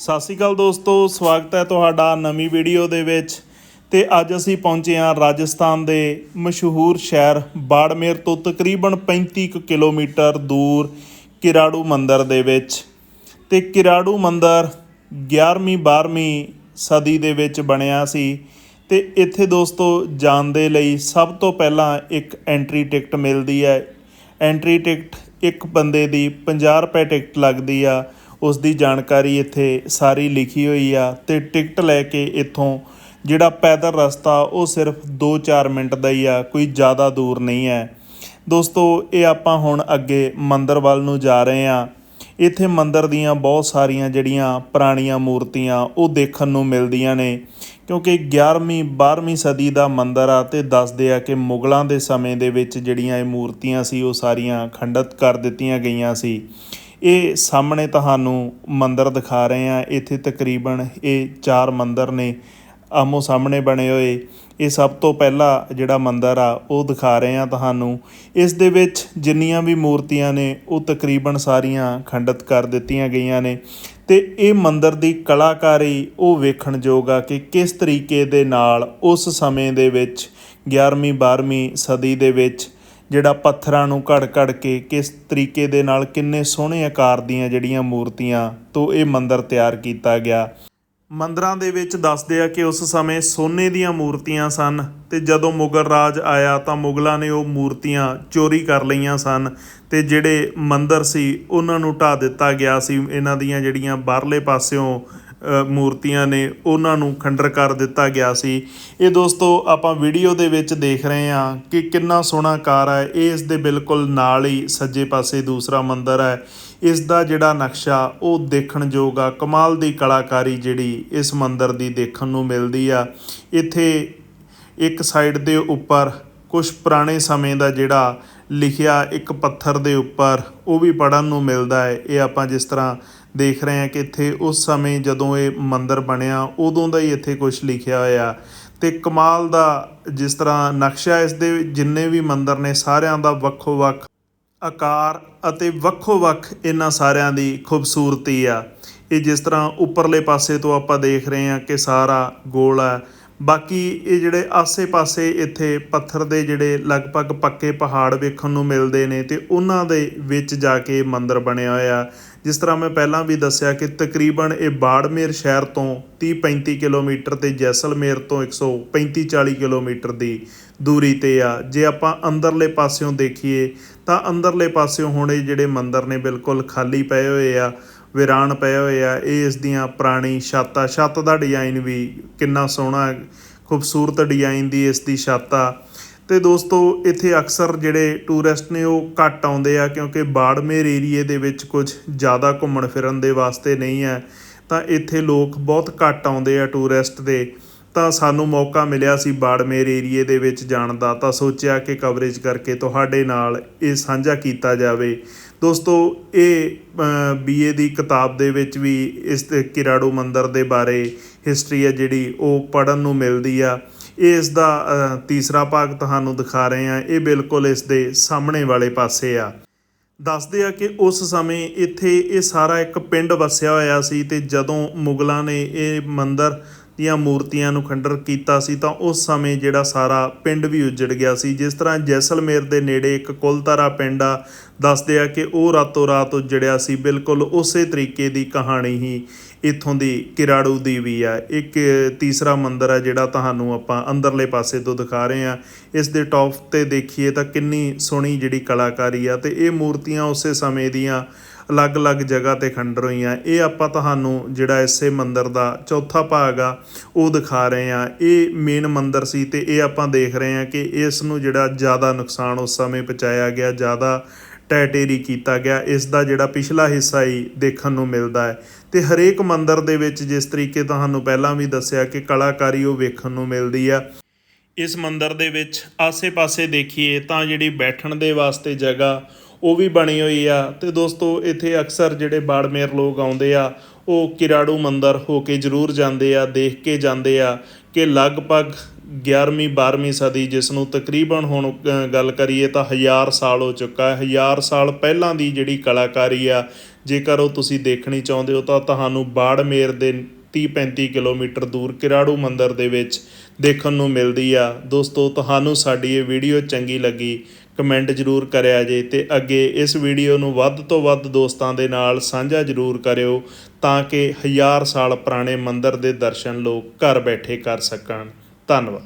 ਸਤਿ ਸ਼੍ਰੀ ਅਕਾਲ ਦੋਸਤੋ, ਸਵਾਗਤ ਹੈ ਤੁਹਾਡਾ ਨਵੀਂ ਵੀਡੀਓ ਦੇ ਵਿੱਚ। ਤੇ ਅੱਜ ਅਸੀਂ ਪਹੁੰਚੇ ਹਾਂ ਰਾਜਸਥਾਨ ਦੇ ਮਸ਼ਹੂਰ ਸ਼ਹਿਰ ਬਾੜਮੇਰ ਤੋਂ ਤਕਰੀਬਨ 35 ਕੁ ਕਿਲੋਮੀਟਰ ਦੂਰ ਕਿਰਾੜੂ ਮੰਦਿਰ ਦੇ ਵਿੱਚ। ਤੇ ਕਿਰਾੜੂ ਮੰਦਿਰ 11ਵੀਂ 12ਵੀਂ ਸਦੀ ਦੇ ਵਿੱਚ ਬਣਿਆ ਸੀ। ਤੇ ਇੱਥੇ ਦੋਸਤੋ, ਜਾਣ ਦੇ ਲਈ ਸਭ ਤੋਂ ਪਹਿਲਾਂ ਇੱਕ ਐਂਟਰੀ ਟਿਕਟ ਮਿਲਦੀ ਹੈ। ਐਂਟਰੀ ਟਿਕਟ ਇੱਕ ਬੰਦੇ ਦੀ 50 ਰੁਪਏ ਟਿਕਟ ਲੱਗਦੀ ਆ। ਉਸ ਦੀ ਜਾਣਕਾਰੀ ਇੱਥੇ ਸਾਰੀ ਲਿਖੀ ਹੋਈ ਆ ਤੇ ਟਿਕਟ ਲੈ ਕੇ ਇੱਥੋਂ ਜਿਹੜਾ ਪੈਦਲ ਰਸਤਾ ਉਹ ਸਿਰਫ 2-4 ਮਿੰਟ ਦਾ ਹੀ ਆ, ਕੋਈ ਜ਼ਿਆਦਾ ਦੂਰ ਨਹੀਂ ਹੈ। ਦੋਸਤੋ, ਇਹ ਆਪਾਂ ਹੁਣ ਅੱਗੇ ਮੰਦਰ ਵੱਲ ਨੂੰ ਜਾ ਰਹੇ ਆ ਇੱਥੇ ਮੰਦਰ ਦੀਆਂ ਬਹੁਤ ਸਾਰੀਆਂ ਜਿਹੜੀਆਂ ਪੁਰਾਣੀਆਂ ਮੂਰਤੀਆਂ ਉਹ ਦੇਖਣ ਨੂੰ ਮਿਲਦੀਆਂ ਨੇ, ਕਿਉਂਕਿ 11ਵੀਂ 12ਵੀਂ ਸਦੀ ਦਾ ਮੰਦਰ ਆ ਤੇ ਦੱਸਦੇ ਆ ਕਿ ਮੁਗਲਾਂ ਦੇ ਸਮੇਂ ਦੇ ਵਿੱਚ ਜਿਹੜੀਆਂ ਇਹ ਮੂਰਤੀਆਂ ਸੀ ਉਹ ਸਾਰੀਆਂ ਖੰਡਿਤ ਕਰ ਦਿੱਤੀਆਂ ਗਈਆਂ ਸੀ। ਇਹ ਸਾਹਮਣੇ ਤੁਹਾਨੂੰ ਮੰਦਰ ਦਿਖਾ ਰਹੇ ਆ ਇੱਥੇ ਤਕਰੀਬਨ ਇਹ ਚਾਰ ਮੰਦਰ ਨੇ ਆਮੋ ਸਾਹਮਣੇ ਬਣੇ ਹੋਏ। ਇਹ ਸਭ ਤੋਂ ਪਹਿਲਾ ਜਿਹੜਾ ਮੰਦਰ ਆ, ਉਹ ਦਿਖਾ ਰਹੇ ਆ ਤੁਹਾਨੂੰ। ਇਸ ਦੇ ਵਿੱਚ ਜਿੰਨੀਆਂ ਵੀ ਮੂਰਤੀਆਂ ਨੇ, ਉਹ ਤਕਰੀਬਨ ਸਾਰੀਆਂ ਖੰਡਿਤ ਕਰ ਦਿੱਤੀਆਂ ਗਈਆਂ ਨੇ। ਤੇ ਇਹ ਮੰਦਰ ਦੀ ਕਲਾਕਾਰੀ, ਉਹ ਵੇਖਣ ਯੋਗ ਆ ਕਿ ਕਿਸ ਤਰੀਕੇ ਦੇ ਨਾਲ ਉਸ ਸਮੇਂ ਦੇ ਵਿੱਚ 11ਵੀਂ 12ਵੀਂ ਸਦੀ ਦੇ ਵਿੱਚ ਜਿਹੜਾ ਪੱਥਰਾਂ ਨੂੰ ਘੜ ਘੜ ਕੇ ਕਿਸ ਤਰੀਕੇ ਦੇ ਨਾਲ ਕਿੰਨੇ ਸੋਹਣੇ ਆਕਾਰ ਦੀਆਂ ਜਿਹੜੀਆਂ ਮੂਰਤੀਆਂ ਤੋਂ ਇਹ ਮੰਦਿਰ ਤਿਆਰ ਕੀਤਾ ਗਿਆ। ਮੰਦਰਾਂ ਦੇ ਵਿੱਚ ਦੱਸਦੇ ਆ ਕਿ ਉਸ ਸਮੇਂ ਸੋਨੇ ਦੀਆਂ ਮੂਰਤੀਆਂ ਸਨ ਤੇ ਜਦੋਂ ਮੁਗਲ ਰਾਜ ਆਇਆ ਤਾਂ ਮੁਗਲਾਂ ਨੇ ਉਹ ਮੂਰਤੀਆਂ ਚੋਰੀ ਕਰ ਲਈਆਂ ਸਨ ਤੇ ਜਿਹੜੇ ਮੰਦਰ ਸੀ ਉਹਨਾਂ ਨੂੰ ਢਾ ਦਿੱਤਾ ਗਿਆ ਸੀ। ਇਹਨਾਂ ਦੀਆਂ ਜਿਹੜੀਆਂ ਬਾਹਰਲੇ ਪਾਸਿਓਂ ਮੂਰਤੀਆਂ ਨੇ ਉਹਨਾਂ ਨੂੰ ਖੰਡਰ ਕਰ ਦਿੱਤਾ ਗਿਆ ਸੀ। ਇਹ ਦੋਸਤੋ, ਆਪਾਂ ਵੀਡੀਓ ਦੇ ਵਿੱਚ ਦੇਖ ਰਹੇ ਹਾਂ ਕਿ ਕਿੰਨਾ ਸੋਹਣਾ ਕਾਰ ਹੈ। ਇਹ ਇਸ ਦੇ ਬਿਲਕੁਲ ਨਾਲ ਹੀ ਸੱਜੇ ਪਾਸੇ ਦੂਸਰਾ ਮੰਦਿਰ ਹੈ। ਇਸ ਦਾ ਜਿਹੜਾ ਨਕਸ਼ਾ, ਉਹ ਦੇਖਣ ਯੋਗ ਆ। ਕਮਾਲ ਦੀ ਕਲਾਕਾਰੀ ਜਿਹੜੀ ਇਸ ਮੰਦਿਰ ਦੀ ਦੇਖਣ ਨੂੰ ਮਿਲਦੀ ਆ। ਇੱਥੇ ਇੱਕ ਸਾਈਡ ਦੇ ਉੱਪਰ ਕੁਝ ਪੁਰਾਣੇ ਸਮੇਂ ਦਾ ਜਿਹੜਾ ਲਿਖਿਆ ਇੱਕ ਪੱਥਰ ਦੇ ਉੱਪਰ, ਉਹ ਵੀ ਪੜਨ ਨੂੰ ਮਿਲਦਾ ਹੈ। ਇਹ ਆਪਾਂ ਜਿਸ ਤਰ੍ਹਾਂ ਦੇਖ ਰਹੇ ਹਾਂ ਕਿ ਇੱਥੇ ਉਸ ਸਮੇਂ ਜਦੋਂ ਇਹ ਮੰਦਿਰ ਬਣਿਆ, ਉਦੋਂ ਦਾ ਹੀ ਇੱਥੇ ਕੁਝ ਲਿਖਿਆ ਹੋਇਆ। ਤੇ ਕਮਾਲ ਦਾ ਜਿਸ ਤਰ੍ਹਾਂ ਨਕਸ਼ਾ ਇਸ ਦੇ ਜਿੰਨੇ ਵੀ ਮੰਦਿਰ ਨੇ, ਸਾਰਿਆਂ ਦਾ ਵੱਖੋ ਵੱਖ ਆਕਾਰ ਅਤੇ ਵੱਖੋ ਵੱਖ ਇਹਨਾਂ ਸਾਰਿਆਂ ਦੀ ਖੂਬਸੂਰਤੀ ਆ। ਇਹ ਜਿਸ ਤਰ੍ਹਾਂ ਉੱਪਰਲੇ ਪਾਸੇ ਤੋਂ ਆਪਾਂ ਦੇਖ ਰਹੇ ਹਾਂ ਕਿ ਸਾਰਾ ਗੋਲ ਹੈ ਬਾਕੀ ਇਹ ਜਿਹੜੇ ਆਸੇ-ਪਾਸੇ ਇੱਥੇ ਪੱਥਰ ਦੇ ਜਿਹੜੇ ਲਗਭਗ ਪੱਕੇ ਪਹਾੜ ਵੇਖਣ ਨੂੰ ਮਿਲਦੇ ਨੇ ਤੇ ਉਹਨਾਂ ਦੇ ਵਿੱਚ ਜਾ ਕੇ ਇਹ ਮੰਦਿਰ ਬਣਿਆ ਹੋਇਆ। ਜਿਸ ਤਰ੍ਹਾਂ ਮੈਂ ਪਹਿਲਾਂ ਵੀ ਦੱਸਿਆ ਕਿ ਤਕਰੀਬਨ ਇਹ ਬਾੜਮੇਰ ਸ਼ਹਿਰ ਤੋਂ 30-35 ਕਿਲੋਮੀਟਰ ਤੇ ਜੈਸਲਮੇਰ ਤੋਂ 135-40 ਕਿਲੋਮੀਟਰ ਦੀ ਦੂਰੀ ਤੇ ਆ। ਜੇ ਆਪਾਂ ਅੰਦਰਲੇ ਪਾਸਿਓਂ ਦੇਖੀਏ ਤਾਂ ਅੰਦਰਲੇ ਪਾਸਿਓਂ ਹੁਣ ਇਹ ਜਿਹੜੇ ਮੰਦਿਰ ਨੇ ਬਿਲਕੁਲ ਖਾਲੀ ਪਏ ਹੋਏ ਆ। ਵਿਰਾਨ ਪਏ ਹੋਏ ਆ। ਇਹ ਇਸ ਦੀਆਂ ਪੁਰਾਣੀ ਛੱਤ ਆ ਛੱਤ ਦਾ ਡਿਜ਼ਾਈਨ ਵੀ ਕਿੰਨਾ ਸੋਹਣਾ, ਖੂਬਸੂਰਤ ਡਿਜ਼ਾਈਨ ਦੀ ਇਸ ਦੀ ਛੱਤ। ਆ ਤੇ ਦੋਸਤੋ, ਇੱਥੇ ਅਕਸਰ ਜਿਹੜੇ ਟੂਰਿਸਟ ਨੇ ਉਹ ਘੱਟ ਆਉਂਦੇ ਆ ਕਿਉਂਕਿ ਬਾੜਮੇਰ ਏਰੀਏ ਦੇ ਵਿੱਚ ਕੁਝ ਜ਼ਿਆਦਾ ਘੁੰਮਣ ਫਿਰਨ ਦੇ ਵਾਸਤੇ ਨਹੀਂ ਹੈ। ਤਾਂ ਇੱਥੇ ਲੋਕ ਬਹੁਤ ਘੱਟ ਆਉਂਦੇ ਆ ਟੂਰਿਸਟ ਦੇ। ਤਾਂ ਸਾਨੂੰ ਮੌਕਾ ਮਿਲਿਆ ਸੀ ਬਾੜਮੇਰ ਏਰੀਏ ਦੇ ਵਿੱਚ ਜਾਣ ਦਾ। ਤਾਂ ਸੋਚਿਆ ਕਿ ਕਵਰੇਜ ਕਰਕੇ ਤੁਹਾਡੇ ਨਾਲ ਇਹ ਸਾਂਝਾ ਕੀਤਾ ਜਾਵੇ। ਦੋਸਤੋ, ਇਹ ਬੀਏ ਦੀ ਕਿਤਾਬ ਦੇ ਵਿੱਚ ਵੀ ਇਸ ਦੇ ਕਿਰਾੜੂ ਮੰਦਰ ਦੇ ਬਾਰੇ ਹਿਸਟਰੀ ਹੈ ਜਿਹੜੀ ਉਹ ਪੜਨ ਨੂੰ ਮਿਲਦੀ ਆ। ਇਹ ਇਸ ਦਾ ਤੀਸਰਾ ਭਾਗ ਤੁਹਾਨੂੰ ਦਿਖਾ ਰਹੇ ਆ ਇਹ ਬਿਲਕੁਲ ਇਸ ਦੇ ਸਾਹਮਣੇ ਵਾਲੇ ਪਾਸੇ ਆ। ਦੱਸਦੇ ਆ ਕਿ ਉਸ ਸਮੇਂ ਇੱਥੇ ਇਹ ਸਾਰਾ ਇੱਕ ਪਿੰਡ ਵਸਿਆ ਹੋਇਆ ਸੀ ਤੇ ਜਦੋਂ ਮੁਗਲਾਂ ਨੇ ਇਹ ਮੰਦਰ ਦੀਆਂ ਮੂਰਤੀਆਂ ਨੂੰ ਖੰਡਰ ਕੀਤਾ ਸੀ, ਤਾਂ ਉਸ ਸਮੇਂ ਜਿਹੜਾ ਸਾਰਾ ਪਿੰਡ ਵੀ ਉਜੜ ਗਿਆ ਸੀ। ਜਿਸ ਤਰ੍ਹਾਂ ਜੈਸਲਮੇਰ ਦੇ ਨੇੜੇ ਇੱਕ ਕੁਲਤਾਰਾ ਪਿੰਡ ਆ, ਦੱਸਦੇ ਆ ਕਿ ਉਹ ਰਾਤੋਂ ਰਾਤ ਉਜੜਿਆ ਸੀ। ਬਿਲਕੁਲ ਉਸੇ ਤਰੀਕੇ ਦੀ ਕਹਾਣੀ ਹੀ ਇੱਥੋਂ ਦੀ ਕਿਰਾੜੂ ਦੀ ਵੀ ਆ। ਇੱਕ ਤੀਸਰਾ ਮੰਦਿਰ ਆ ਜਿਹੜਾ ਤੁਹਾਨੂੰ ਆਪਾਂ ਅੰਦਰਲੇ ਪਾਸੇ ਤੋਂ ਦਿਖਾ ਰਹੇ ਆ। ਇਸ ਦੇ ਟੌਪ ਤੇ ਦੇਖੀਏ ਤਾਂ ਕਿੰਨੀ ਸੋਹਣੀ ਜਿਹੜੀ ਕਲਾਕਾਰੀ ਆ ਤੇ ਇਹ ਮੂਰਤੀਆਂ ਉਸੇ ਸਮੇਂ ਦੀਆਂ ਅਲੱਗ-ਅਲੱਗ ਜਗ੍ਹਾ ਤੇ ਖੰਡਰ ਹੋਈਆਂ। ਇਹ ਆਪਾਂ ਤੁਹਾਨੂੰ ਜਿਹੜਾ ਇਸੇ ਮੰਦਰ ਦਾ ਚੌਥਾ ਭਾਗ ਆ, ਉਹ ਦਿਖਾ ਰਹੇ ਆ ਇਹ ਮੇਨ ਮੰਦਰ ਸੀ ਤੇ ਇਹ ਆਪਾਂ ਦੇਖ ਰਹੇ ਆ ਕਿ ਇਸ ਨੂੰ ਜਿਹੜਾ ਜ਼ਿਆਦਾ ਨੁਕਸਾਨ ਉਸ ਸਮੇਂ ਪਹੁੰਚਾਇਆ ਗਿਆ, ਜ਼ਿਆਦਾ ਟੈਟੇਰੀ ਕੀਤਾ ਗਿਆ। ਇਸ ਦਾ ਜਿਹੜਾ ਪਿਛਲਾ ਹਿੱਸਾ ਹੀ ਦੇਖਣ ਨੂੰ ਮਿਲਦਾ ਹੈ। ਤੇ ਹਰੇਕ ਮੰਦਰ ਦੇ ਵਿੱਚ ਜਿਸ ਤਰੀਕੇ ਤੁਹਾਨੂੰ ਪਹਿਲਾਂ ਵੀ ਦੱਸਿਆ ਕਿ ਕਲਾਕਾਰੀ ਉਹ ਵੇਖਣ ਨੂੰ ਮਿਲਦੀ ਆ। ਇਸ ਮੰਦਰ ਦੇ ਵਿੱਚ ਆਸੇ-ਪਾਸੇ ਦੇਖੀਏ ਤਾਂ ਜਿਹੜੀ ਬੈਠਣ ਦੇ ਵਾਸਤੇ ਜਗ੍ਹਾ ਉਹ ਵੀ ਬਣੀ ਹੋਈ ਆ। ਤੇ ਦੋਸਤੋ, ਇੱਥੇ ਅਕਸਰ ਜਿਹੜੇ ਬਾੜਮੇਰ ਲੋਕ ਆਉਂਦੇ ਆ, ਉਹ ਕਿਰਾੜੂ ਮੰਦਰ ਹੋ ਕੇ ਜ਼ਰੂਰ ਜਾਂਦੇ ਆ, ਦੇਖ ਕੇ ਜਾਂਦੇ ਆ ਕਿ ਲਗਭਗ 11ਵੀਂ 12ਵੀਂ ਸਦੀ ਜਿਸ ਨੂੰ ਤਕਰੀਬਨ ਹੁਣ ਗੱਲ ਕਰੀਏ ਤਾਂ ਹਜ਼ਾਰ ਸਾਲ ਹੋ ਚੁੱਕਾ ਹੈ। ਹਜ਼ਾਰ ਸਾਲ ਪਹਿਲਾਂ ਦੀ ਜਿਹੜੀ ਕਲਾਕਾਰੀ ਆ, ਜੇਕਰ ਉਹ ਤੁਸੀਂ ਦੇਖਣੀ ਚਾਹੁੰਦੇ ਹੋ ਤਾਂ ਤੁਹਾਨੂੰ ਬਾੜਮੇਰ ਦੇ 30 35 ਕਿਲੋਮੀਟਰ ਦੂਰ ਕਿਰਾੜੂ ਮੰਦਰ ਦੇ ਵਿੱਚ ਦੇਖਣ ਨੂੰ ਮਿਲਦੀ ਆ। ਦੋਸਤੋ, ਤੁਹਾਨੂੰ ਸਾਡੀ ਇਹ ਵੀਡੀਓ ਚੰਗੀ ਲੱਗੀ ਕਮੈਂਟ ਜਰੂਰ ਕਰਿਆ ਜੇ ਤੇ ਅੱਗੇ ਇਸ ਵੀਡੀਓ ਨੂੰ ਵੱਧ ਤੋਂ ਵੱਧ ਦੋਸਤਾਂ ਦੇ ਨਾਲ ਸਾਂਝਾ ਜਰੂਰ ਕਰਿਓ ਤਾਂ ਕਿ ਹਜ਼ਾਰ ਸਾਲ ਪੁਰਾਣੇ ਮੰਦਰ ਦੇ ਦਰਸ਼ਨ ਲੋਕ ਘਰ ਬੈਠੇ ਕਰ ਸਕਣ। ਧੰਨਵਾਦ।